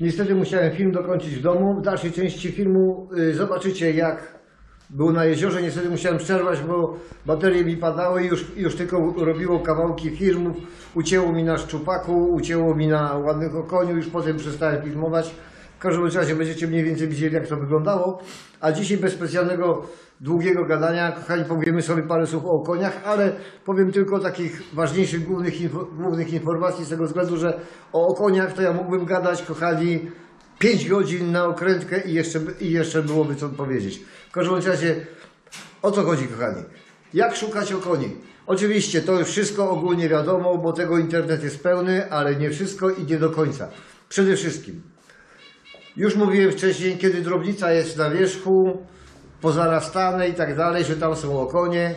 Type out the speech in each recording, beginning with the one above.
Niestety musiałem film dokończyć w domu. W dalszej części filmu y, zobaczycie jak był na jeziorze. Niestety musiałem przerwać, bo baterie mi padały i już, już tylko robiło kawałki filmów. Ucięło mi na szczupaku, ucięło mi na ładnych okoniu, już potem przestałem filmować. W każdym razie będziecie mniej więcej widzieli jak to wyglądało. A dzisiaj bez specjalnego długiego gadania, kochani, powiemy sobie parę słów o koniach, ale powiem tylko o takich ważniejszych głównych, info, głównych informacji z tego względu, że o koniach to ja mógłbym gadać, kochani, 5 godzin na okrętkę i jeszcze, i jeszcze byłoby co powiedzieć. W każdym razie, o co chodzi, kochani? Jak szukać okoni? Oczywiście to wszystko ogólnie wiadomo, bo tego internet jest pełny, ale nie wszystko i nie do końca. Przede wszystkim, już mówiłem wcześniej, kiedy drobnica jest na wierzchu, pozarastane i tak dalej, że tam są okonie.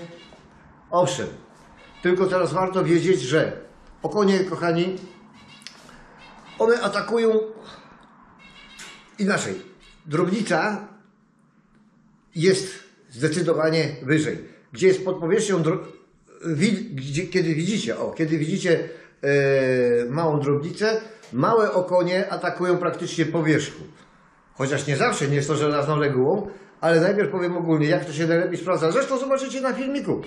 Owszem, tylko teraz warto wiedzieć, że okonie, kochani, one atakują inaczej. Drobnica jest zdecydowanie wyżej. Gdzie jest pod powierzchnią, dro... wi... gdzie, kiedy widzicie, o, kiedy widzicie małą drobnicę, małe okonie atakują praktycznie po wierzchu. Chociaż nie zawsze, nie jest to żelazną regułą, ale najpierw powiem ogólnie, jak to się najlepiej sprawdza. Zresztą zobaczycie na filmiku.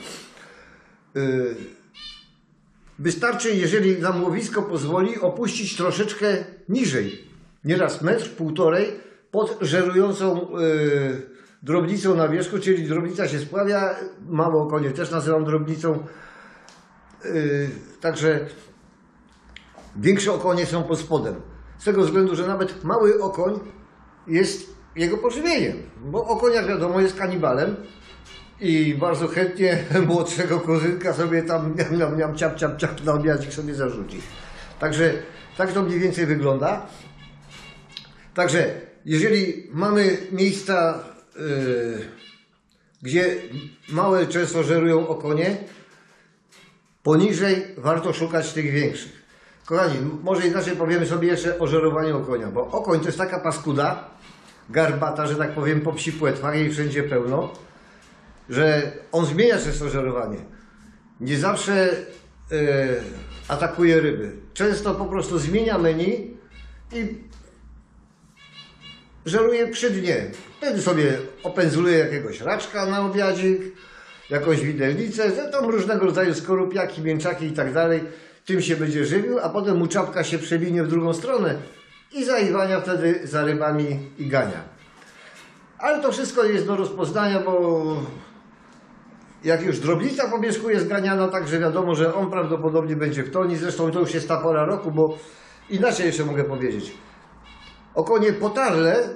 Yy, Wystarczy, jeżeli nam łowisko pozwoli, opuścić troszeczkę niżej, nieraz metr, półtorej, pod żerującą yy, drobnicą na wierzchu, czyli drobnica się spławia, małe okonie też nazywam drobnicą. Także większe okonie są pod spodem. Z tego względu, że nawet mały okoń jest jego pożywieniem, bo okoń, jak wiadomo, jest kanibalem i bardzo chętnie młodszego kozynka sobie tam miam, miam, miam, ciap, ciap, ciap na obiadzik sobie zarzuci. Także tak to mniej więcej wygląda. Także jeżeli mamy miejsca, yy, gdzie małe często żerują okonie, poniżej warto szukać tych większych. Kochani, może inaczej powiemy sobie jeszcze o żerowaniu okonia, bo okoń to jest taka paskuda, garbata, że tak powiem, po psi płetwach, jej wszędzie pełno, że on zmienia często żerowanie. Nie zawsze e, atakuje ryby. Często po prostu zmienia menu i żeruje przy dnie. Wtedy sobie opędzluje jakiegoś raczka na obiadzik, jakąś widelnicę, tam różnego rodzaju skorupiaki, mięczaki i tak dalej. Tym się będzie żywił, a potem mu czapka się przewinie w drugą stronę i zaiwania wtedy za rybami i gania. Ale to wszystko jest do rozpoznania, bo jak już drobnica po wierzchu jest ganiana, także wiadomo, że on prawdopodobnie będzie w toni. Zresztą to już jest ta pora roku, bo inaczej jeszcze mogę powiedzieć. Okonie potarle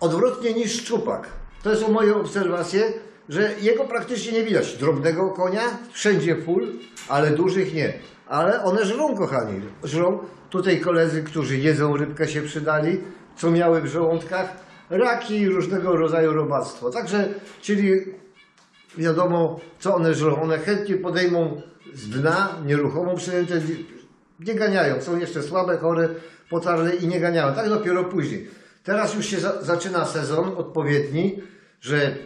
odwrotnie niż szczupak. To są moje obserwacje, że jego praktycznie nie widać. Drobnego konia wszędzie full, ale dużych nie. Ale one żrą, kochani. Żrą. Tutaj koledzy, którzy jedzą rybkę się przydali, co miały w żołądkach, raki i różnego rodzaju robactwo. Także, czyli wiadomo, co one żrą. One chętnie podejmą z dna nieruchomą przynętę, nie ganiają. Są jeszcze słabe, chore, potarle i nie ganiają. Tak dopiero później. Teraz już się za, zaczyna sezon odpowiedni, że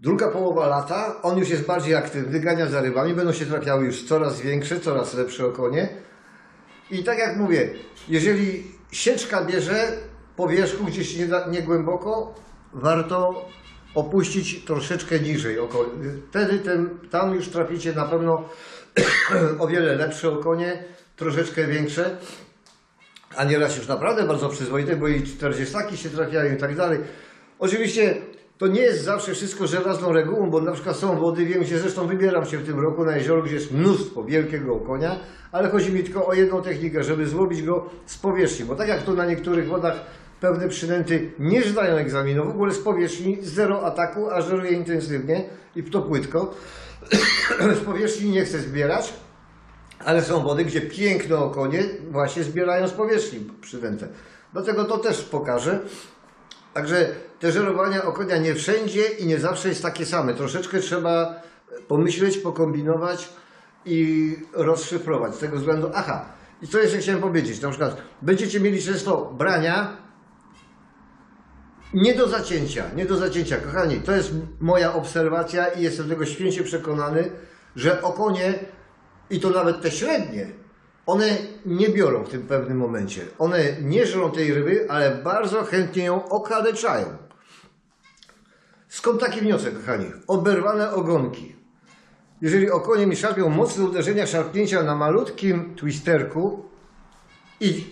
druga połowa lata, on już jest bardziej aktywny, gania za rybami, będą się trafiały już coraz większe, coraz lepsze okonie. I tak jak mówię, jeżeli sieczka bierze po wierzchu gdzieś nie, nie głęboko, warto opuścić troszeczkę niżej. oko- Wtedy ten, tam już traficie na pewno o wiele lepsze okonie, troszeczkę większe, a nieraz już naprawdę bardzo przyzwoite, bo i 40 się trafiają i tak dalej. Oczywiście to nie jest zawsze wszystko żelazną regułą, bo na przykład są wody, wiem się, zresztą wybieram się w tym roku na jezioro, gdzie jest mnóstwo wielkiego okonia, ale chodzi mi tylko o jedną technikę, żeby złowić go z powierzchni, bo tak jak tu na niektórych wodach pewne przynęty nie zdają egzaminu, w ogóle z powierzchni, zero ataku, a żeruje intensywnie i to płytko, z powierzchni nie chcę zbierać, ale są wody, gdzie piękne okonie właśnie zbierają z powierzchni przynętę. Dlatego to też pokażę. Także te żerowania okonia nie wszędzie i nie zawsze jest takie same. Troszeczkę trzeba pomyśleć, pokombinować i rozszyfrować. Z tego względu, aha, i co jeszcze chciałem powiedzieć, na przykład będziecie mieli często brania nie do zacięcia, nie do zacięcia. Kochani, to jest moja obserwacja i jestem tego święcie przekonany, że okonie, i to nawet te średnie, one nie biorą w tym pewnym momencie. One nie żrą tej ryby, ale bardzo chętnie ją okaleczają. Skąd taki wniosek, kochani? Oberwane ogonki. Jeżeli okonie mi szarpią mocne uderzenia, szarpnięcia na malutkim twisterku i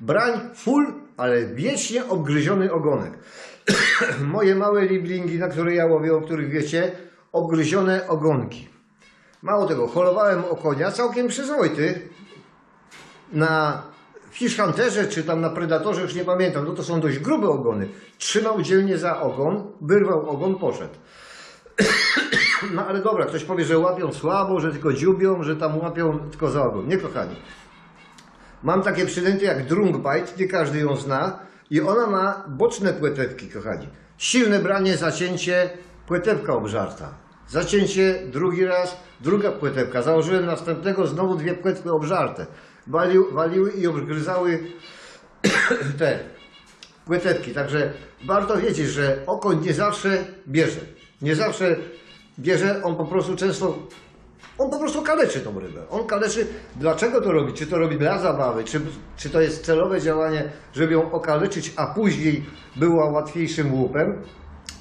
brań full, ale wiecznie obgryziony ogonek. Moje małe liblingi, na które ja łowię, o których wiecie, obgryzione ogonki. Mało tego, holowałem okonia całkiem przyzwoity na Fish Hunterze czy tam na Predatorze, już nie pamiętam, no to są dość grube ogony. Trzymał dzielnie za ogon, wyrwał ogon, poszedł. No ale dobra, ktoś powie, że łapią słabo, że tylko dziubią, że tam łapią tylko za ogon. Nie kochani. Mam takie przynęty jak Drunkbite, nie każdy ją zna i ona ma boczne płetewki, kochani. Silne branie, zacięcie, płetewka obżarta. Zacięcie, drugi raz, druga płetewka. Założyłem następnego, znowu dwie płetwy obżarte. Walił, waliły i obgryzały te płetewki. Także warto wiedzieć, że okoń nie zawsze bierze. Nie zawsze bierze, on po prostu często on po prostu kaleczy tą rybę. On kaleczy, dlaczego to robi? Czy to robi dla zabawy, czy, czy to jest celowe działanie, żeby ją okaleczyć, a później była łatwiejszym łupem?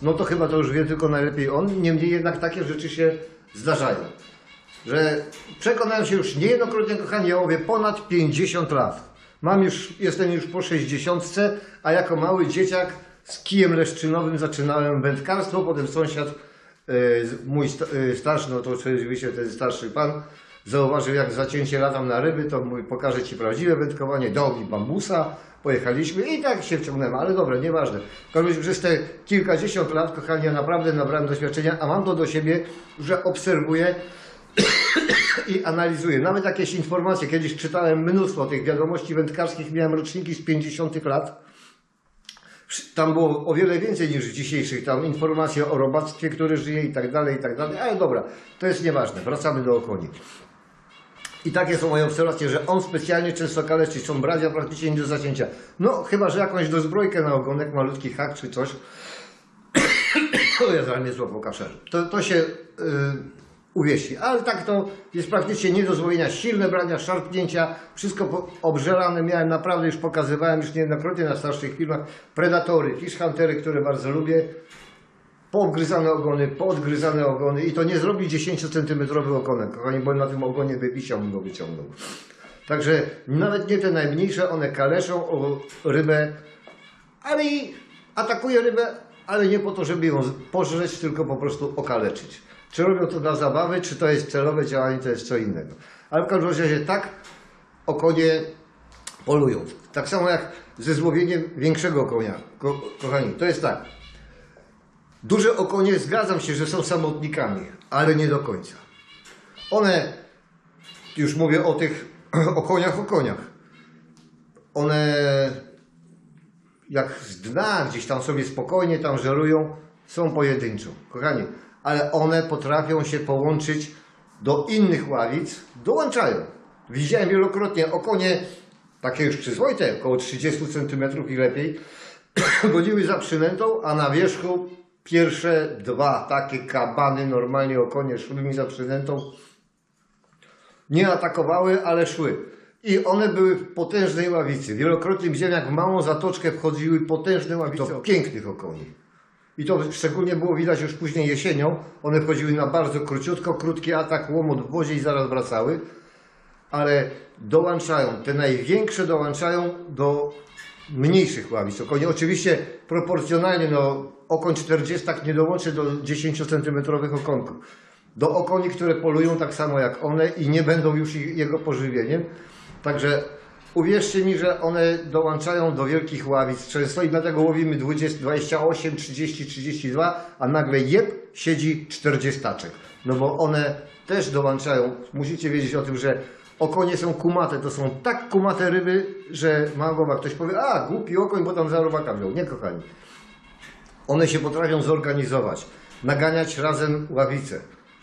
No to chyba to już wie tylko najlepiej on. Niemniej jednak takie rzeczy się zdarzają. Że przekonałem się już niejednokrotnie, kochani, ja łowię ponad 50 lat. Mam już, jestem już po 60, a jako mały dzieciak z kijem leszczynowym zaczynałem wędkarstwo, potem sąsiad E, mój e, starszy, no to oczywiście ten starszy pan, zauważył jak zacięcie latam na ryby, to mój pokażę Ci prawdziwe wędkowanie, dał bambusa, pojechaliśmy i tak się wciągnąłem, ale dobra, nieważne. Razie przez te kilkadziesiąt lat, kochani, ja naprawdę nabrałem doświadczenia, a mam to do siebie, że obserwuję i analizuję. Nawet jakieś informacje, kiedyś czytałem mnóstwo tych wiadomości wędkarskich, miałem roczniki z 50 lat, tam było o wiele więcej niż w dzisiejszych, tam informacje o robactwie, które żyje i tak dalej, i tak dalej, ale dobra, to jest nieważne, wracamy do okoni. I takie są moje obserwacje, że on specjalnie często kaleczy, są brazia praktycznie nie do zacięcia. No, chyba, że jakąś dozbrojkę na ogonek, malutki hak czy coś. O ja zaraz mnie złapał kaszel. To, to się yy, uwieści. Ale tak to jest praktycznie nie do złowienia. Silne brania, szarpnięcia, wszystko obżerane. Miałem naprawdę, już pokazywałem już niejednokrotnie na starszych filmach, predatory, fish które bardzo lubię. Poobgryzane ogony, poodgryzane ogony i to nie zrobi 10 cm ogonek, kochani, bo na tym ogonie wywisiał bym go wyciągnął. Także nawet nie te najmniejsze, one kaleszą o rybę, ale i atakuje rybę, ale nie po to, żeby ją pożreć, tylko po prostu okaleczyć. Czy robią to dla zabawy, czy to jest celowe działanie, to jest co innego. Ale w każdym razie tak okonie polują. Tak samo jak ze złowieniem większego konia. Ko kochani, to jest tak. Duże okonie, zgadzam się, że są samotnikami, ale nie do końca. One, już mówię o tych o koniach, o koniach. One jak z dna gdzieś tam sobie spokojnie tam żerują, są pojedynczą. Kochani, ale one potrafią się połączyć do innych ławic, dołączają. Widziałem wielokrotnie okonie, takie już przyzwoite, około 30 cm i lepiej, goniły za przynętą, a na wierzchu pierwsze dwa takie kabany, normalnie okonie szły mi za przynętą, nie atakowały, ale szły. I one były w potężnej ławicy. Wielokrotnie widziałem, jak w małą zatoczkę wchodziły potężne ławice to pięknych okoni. I to szczególnie było widać już później jesienią. One wchodziły na bardzo króciutko, krótki atak, łomot w wozie i zaraz wracały. Ale dołączają, te największe dołączają do mniejszych ławic. Oczywiście proporcjonalnie, no okoń 40 nie dołączy do 10 cm okonków. Do okoni, które polują tak samo jak one i nie będą już jego pożywieniem. Także uwierzcie mi, że one dołączają do wielkich ławic często i dlatego łowimy 20, 28, 30, 32, a nagle jeb siedzi 40. No bo one też dołączają. Musicie wiedzieć o tym, że okonie są kumate. To są tak kumate ryby, że ma. Ktoś powie, a głupi okoń, bo tam za robaka wziął. Nie kochani. One się potrafią zorganizować, naganiać razem ławice.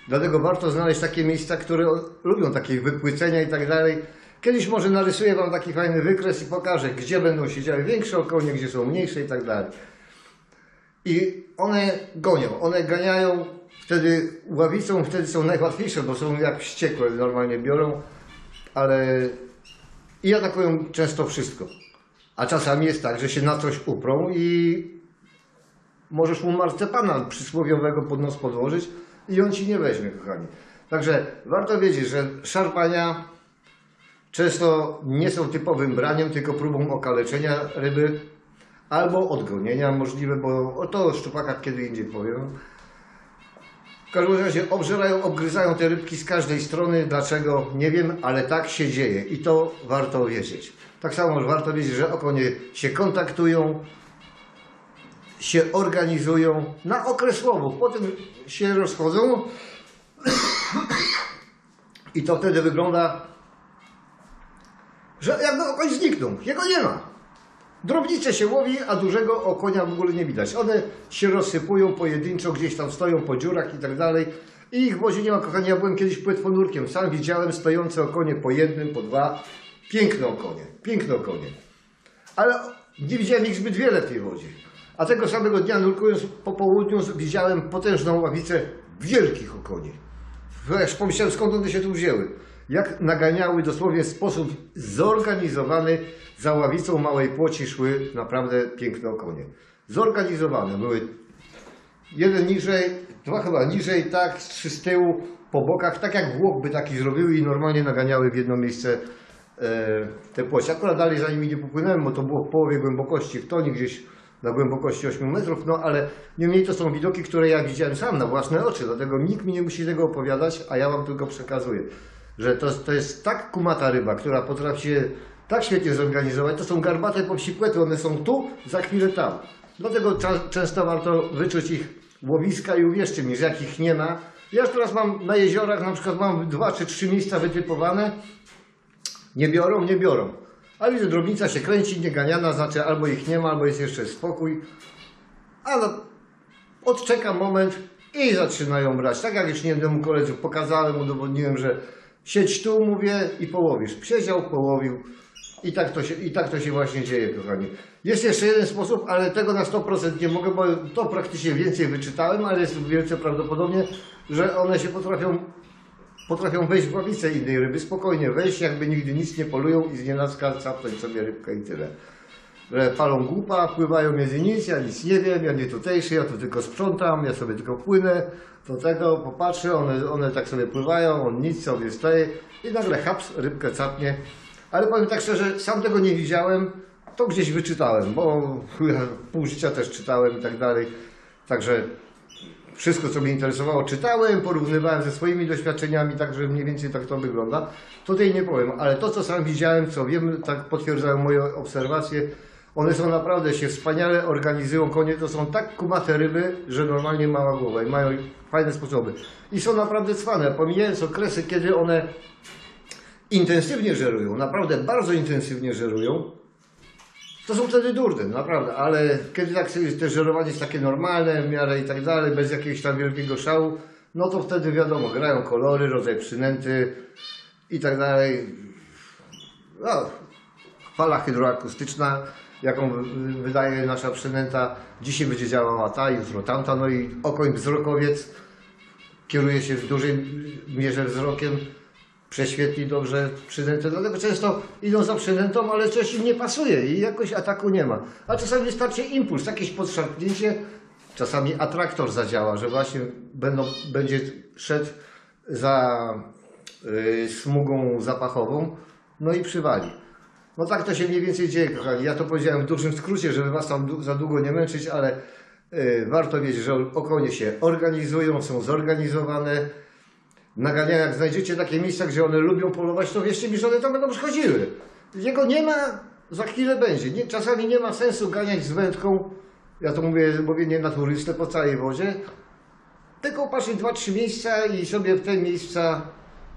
Dlatego warto znaleźć takie miejsca, które lubią takie wypłycenia i tak dalej. Kiedyś może narysuję Wam taki fajny wykres i pokażę, gdzie będą siedziały większe okonie, gdzie są mniejsze i tak dalej. I one gonią, one ganiają, wtedy ławicą wtedy są najłatwiejsze, bo są jak wściekłe, normalnie biorą, ale i atakują często wszystko. A czasami jest tak, że się na coś uprą i możesz mu marcepana przysłowiowego pod nos podłożyć i on ci nie weźmie, kochani. Także warto wiedzieć, że szarpania często nie są typowym braniem, tylko próbą okaleczenia ryby albo odgonienia możliwe, bo o to o kiedy indziej powiem. W każdym razie obżerają, obgryzają te rybki z każdej strony. Dlaczego? Nie wiem, ale tak się dzieje i to warto wiedzieć. Tak samo warto wiedzieć, że okonie się kontaktują, się organizują na okresłowo, potem się rozchodzą i to wtedy wygląda, że jakby okoń zniknął. Jego nie ma. Drobnice się łowi, a dużego okonia w ogóle nie widać. One się rozsypują pojedynczo, gdzieś tam stoją po dziurach i tak dalej. I ich w wozie nie ma, kochani. Ja byłem kiedyś płetwonurkiem. Sam widziałem stojące okonie po jednym, po dwa. Piękne okonie, piękne okonie. Ale nie widziałem ich zbyt wiele w tej wodzie. A tego samego dnia, nurkując po południu, widziałem potężną ławicę wielkich okoni. Wiesz, pomyślałem, skąd one się tu wzięły. Jak naganiały dosłownie w sposób zorganizowany za ławicą małej płoci szły naprawdę piękne okonie. Zorganizowane były jeden niżej, dwa chyba niżej, tak, trzy z tyłu, po bokach, tak jak Włoch by taki zrobiły i normalnie naganiały w jedno miejsce e, te płocie. Akurat dalej za nimi nie popłynąłem, bo to było w połowie głębokości w tonie, gdzieś na głębokości 8 metrów, no ale niemniej to są widoki, które ja widziałem sam na własne oczy, dlatego nikt mi nie musi tego opowiadać, a ja wam tylko przekazuję, że to, to jest tak kumata ryba, która potrafi się tak świetnie zorganizować, to są garbate popsipłety, one są tu, za chwilę tam. Dlatego często warto wyczuć ich łowiska i uwierzcie mi, że jak ich nie ma, ja już teraz mam na jeziorach, na przykład mam dwa czy trzy miejsca wytypowane, nie biorą, nie biorą. Ale widzę, drobnica się kręci, nieganiana, znaczy albo ich nie ma, albo jest jeszcze spokój. Ale odczekam moment i zaczynają brać. Tak jak już jednemu koledze pokazałem, udowodniłem, że siedź tu, mówię, i połowisz. Siedział, połowił. I tak, to się, I tak to się właśnie dzieje, kochani. Jest jeszcze jeden sposób, ale tego na 100% nie mogę, bo to praktycznie więcej wyczytałem, ale jest wielce prawdopodobnie, że one się potrafią potrafią wejść w ławicę innej ryby, spokojnie wejść, jakby nigdy nic nie polują i z nienacka capnąć sobie rybkę i tyle. Że palą głupa, pływają między nic, ja nic nie wiem, ja nie tutejszy, ja tu tylko sprzątam, ja sobie tylko płynę do tego, popatrzę, one, one tak sobie pływają, on nic sobie stoi i nagle haps, rybkę capnie. Ale powiem tak szczerze, sam tego nie widziałem, to gdzieś wyczytałem, bo ja pół życia też czytałem i tak dalej. Także wszystko, co mnie interesowało, czytałem, porównywałem ze swoimi doświadczeniami, także mniej więcej tak to wygląda. Tutaj nie powiem, ale to, co sam widziałem, co wiem, tak potwierdzają moje obserwacje. One są naprawdę się wspaniale organizują. Konie to są tak kumate ryby, że normalnie mała głowa i mają fajne sposoby. I są naprawdę cwane, pomijając okresy, kiedy one intensywnie żerują, naprawdę bardzo intensywnie żerują, to są wtedy durne, naprawdę, ale kiedy tak te żerowanie jest takie normalne w miarę i tak dalej, bez jakiegoś tam wielkiego szału, no to wtedy wiadomo, grają kolory, rodzaj przynęty i tak dalej. No, fala hydroakustyczna, jaką wy- wydaje nasza przynęta, dzisiaj będzie działała ta, jutro tamta, no i okoń wzrokowiec kieruje się w dużej mierze wzrokiem, prześwietli dobrze przynętę, dlatego często idą za przynętą, ale coś im nie pasuje i jakoś ataku nie ma. A czasami wystarczy impuls, jakieś podszarpnięcie, czasami atraktor zadziała, że właśnie będą, będzie szedł za y, smugą zapachową, no i przywali. No tak to się mniej więcej dzieje, kochani. Ja to powiedziałem w dużym skrócie, żeby was tam za długo nie męczyć, ale y, warto wiedzieć, że okonie się organizują, są zorganizowane, naganiają. Jak znajdziecie takie miejsca, gdzie one lubią polować, to wierzcie mi, że one tam będą przychodziły. Jego nie ma, za chwilę będzie. Nie, czasami nie ma sensu ganiać z wędką, ja to mówię, mówię nie na turystę po całej wodzie, tylko patrzeć dwa, trzy miejsca i sobie w te miejsca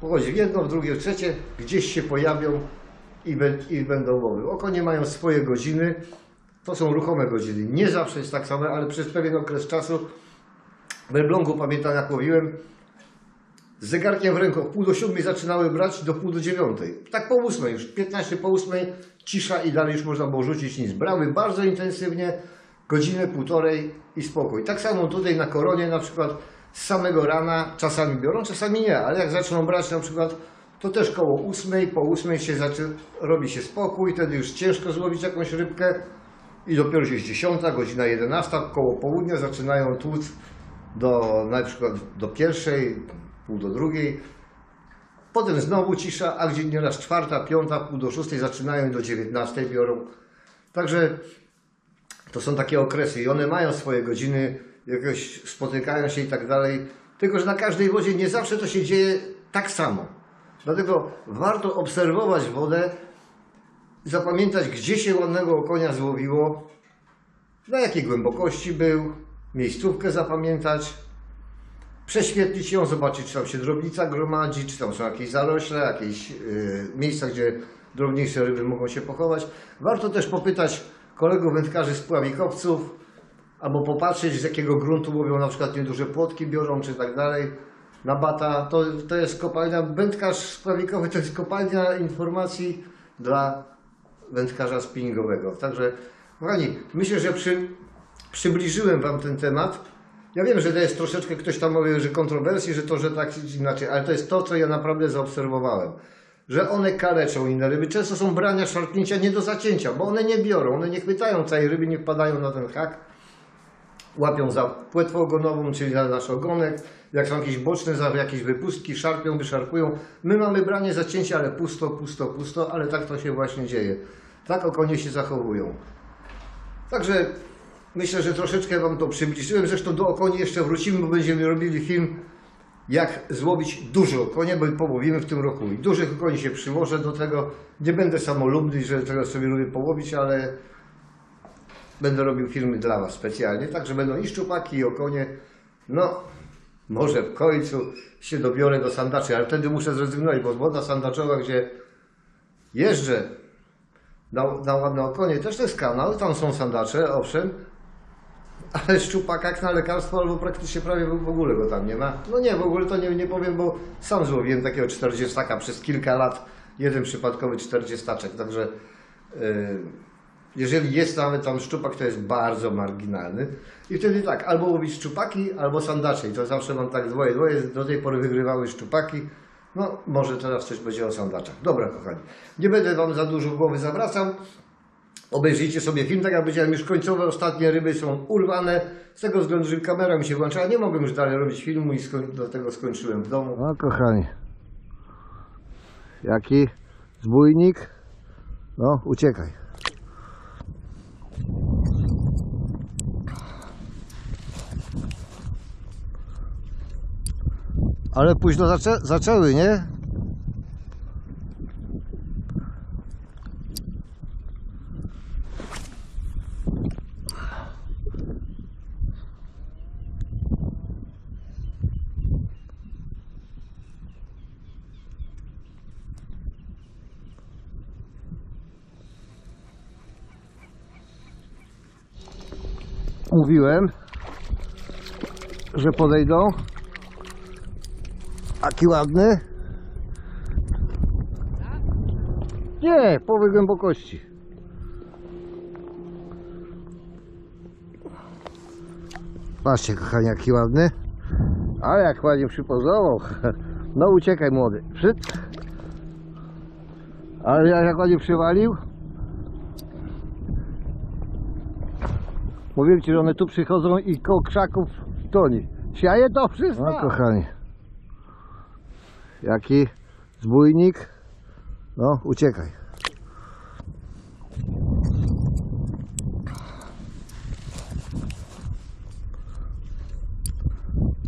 pochodzi w jedno, w drugie, w trzecie, gdzieś się pojawią i, bę- i będą łowy. Mają swoje godziny, to są ruchome godziny. Nie zawsze jest tak samo, ale przez pewien okres czasu w Elblągu pamiętam jak łowiłem, z zegarkiem w ręku, pół do siódmej zaczynały brać do pół do dziewiątej. Tak po ósmej już, 15 po ósmej, cisza i dalej już można było rzucić nic. Brały bardzo intensywnie, godzinę, półtorej i spokój. Tak samo tutaj na koronie na przykład z samego rana czasami biorą, czasami nie, ale jak zaczną brać na przykład to też koło ósmej, po ósmej się zaczy, robi się spokój, wtedy już ciężko złowić jakąś rybkę i dopiero się jest dziesiąta, godzina jedenasta, koło południa zaczynają tłuc do na przykład do pierwszej, pół do drugiej, potem znowu cisza, a gdzie nieraz czwarta, piąta, pół do szóstej zaczynają i do dziewiętnastej biorą. Także to są takie okresy i one mają swoje godziny, jakoś spotykają się i tak dalej. Tylko, że na każdej wodzie nie zawsze to się dzieje tak samo. Dlatego warto obserwować wodę, zapamiętać, gdzie się ładnego konia złowiło, na jakiej głębokości był, miejscówkę zapamiętać, prześwietlić ją, zobaczyć, czy tam się drobnica gromadzi, czy tam są jakieś zarośle, jakieś y, miejsca, gdzie drobniejsze ryby mogą się pochować. Warto też popytać kolegów wędkarzy z pławikowców, albo popatrzeć, z jakiego gruntu łowią na przykład nieduże płotki biorą, czy tak dalej. Na bata to, to jest kopalnia, wędkarz spławikowy to jest kopalnia informacji dla wędkarza spinningowego. Także, kochani, myślę, że przy, przybliżyłem Wam ten temat. Ja wiem, że to jest troszeczkę, ktoś tam mówi, że kontrowersji, że to, że tak inaczej, ale to jest to, co ja naprawdę zaobserwowałem. Że one kaleczą inne ryby. Często są brania, szarpnięcia nie do zacięcia, bo one nie biorą, one nie chwytają całej ryby, nie wpadają na ten hak. Łapią za płetwę ogonową, czyli za nasz ogonek. Jak są jakieś boczne, za jakieś wypustki, szarpią, wyszarpują. My mamy branie zacięcia, ale pusto, pusto, pusto, ale tak to się właśnie dzieje. Tak okonie się zachowują. Także myślę, że troszeczkę Wam to przybliżyłem. Zresztą do okoni jeszcze wrócimy, bo będziemy robili film, jak złowić dużo okonie, bo połowimy w tym roku. I dużych okoni się przyłożę do tego. Nie będę samolubny, że tego sobie lubię połowić, ale będę robił filmy dla Was specjalnie. Także będą i szczupaki, i okonie. No, może w końcu się dobiorę do sandaczy, ale wtedy muszę zrezygnować, bo woda sandaczowa, gdzie jeżdżę na, na okonie, też to jest kanał, tam są sandacze, owszem, ale szczupaka jak na lekarstwo, albo praktycznie prawie w ogóle go tam nie ma. No nie, w ogóle to nie, nie powiem, bo sam złowiłem takiego 40 przez kilka lat, jeden przypadkowy 40 także yy, jeżeli jest nawet tam szczupak, to jest bardzo marginalny. I wtedy tak, albo łowić szczupaki, albo sandacze. I to zawsze mam tak dwoje, dwoje. Do tej pory wygrywały szczupaki. No, może teraz coś będzie o sandaczach. Dobra, kochani. Nie będę Wam za dużo głowy zawracał. Obejrzyjcie sobie film, tak jak powiedziałem, już końcowe, ostatnie ryby są urwane. Z tego względu, że kamera mi się włączyła, nie mogłem już dalej robić filmu i skoń, dlatego skończyłem w domu. No kochani. Jaki zbójnik? No, uciekaj. Ale późno zaczę zaczęły, nie? Mówiłem, że podejdą. Aki ładny. Nie, połowy głębokości. Patrzcie, kochani, jaki ładny. Ale jak ładnie przypozował. No uciekaj młody. Przyt. Ale jak ładnie przywalił. Mówiłem ci, że one tu przychodzą i koło krzaków toni. Siaje to wszystko. No kochani. Jaki zbójnik. No, uciekaj.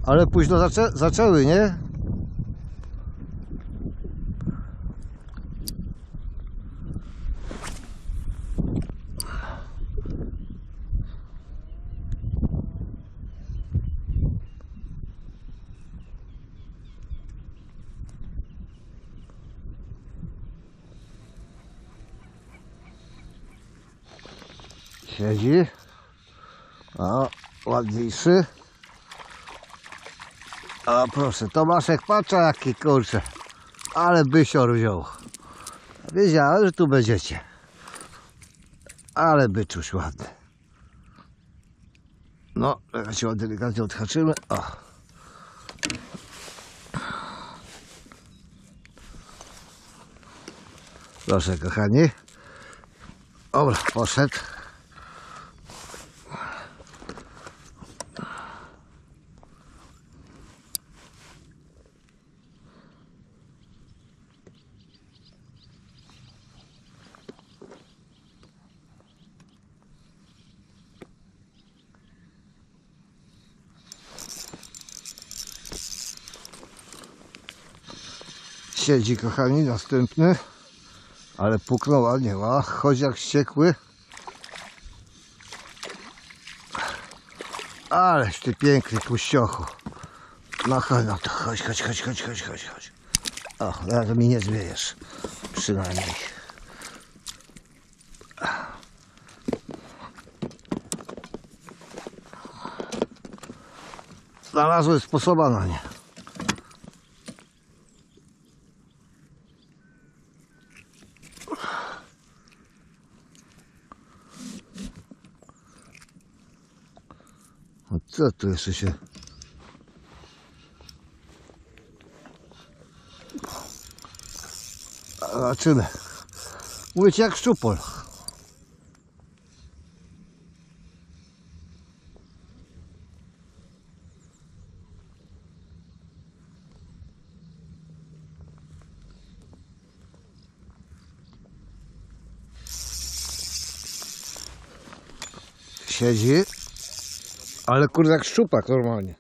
Ale późno zaczę zaczęły, nie? Siedzi. O, ładniejszy. O, proszę, Tomaszek, patrz jaki kurczę. Ale bysior wziął. Wiedziałem, że tu będziecie. Ale byczuś ładny. No, teraz się delikatnie odhaczymy. O. Proszę kochani. Dobra, poszedł. Siedzi kochani, następny. Ale puknął ładnie, ła. Chodzi jak wściekły. Aleś ty piękny puściochu. No chodź, no to chodź, chodź, chodź, chodź, chodź, chodź, chodź. O, to mi nie zwiejesz. Przynajmniej. Znalazłem sposoba na nie. Co tu jeszcze się... Zobaczymy. Mówię ci jak szczupol. Siedzi. Ale kurde jak szczupak normalnie.